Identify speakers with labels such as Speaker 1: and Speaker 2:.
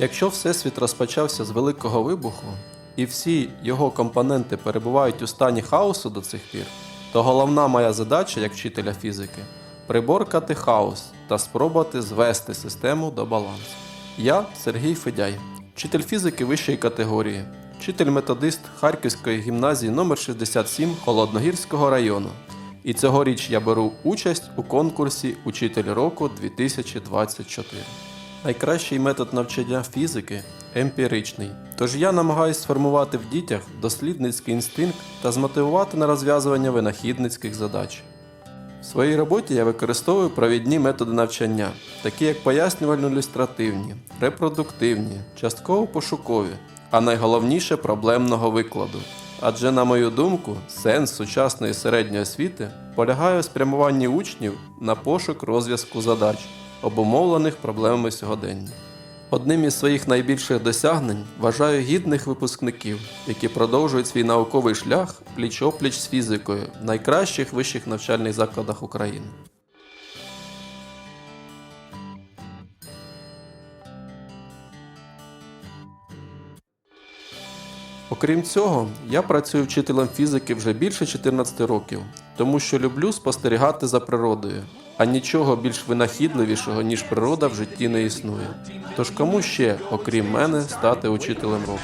Speaker 1: Якщо Всесвіт розпочався з великого вибуху, і всі його компоненти перебувають у стані хаосу до цих пір, то головна моя задача як вчителя фізики приборкати хаос та спробувати звести систему до балансу. Я Сергій Федяй, вчитель фізики вищої категорії, вчитель-методист Харківської гімназії номер 67 Холодногірського району. І цьогоріч я беру участь у конкурсі Учитель року 2024. Найкращий метод навчання фізики емпіричний. Тож я намагаюся сформувати в дітях дослідницький інстинкт та змотивувати на розв'язування винахідницьких задач. В своїй роботі я використовую провідні методи навчання, такі як пояснювально-ілюстративні, репродуктивні, частково пошукові, а найголовніше проблемного викладу. Адже, на мою думку, сенс сучасної середньої освіти полягає у спрямуванні учнів на пошук розв'язку задач, обумовлених проблемами сьогодення. Одним із своїх найбільших досягнень вважаю гідних випускників, які продовжують свій науковий шлях пліч-опліч з фізикою в найкращих вищих навчальних закладах України. Окрім цього, я працюю вчителем фізики вже більше 14 років, тому що люблю спостерігати за природою, а нічого більш винахідливішого, ніж природа в житті не існує. Тож кому ще, окрім мене, стати учителем року?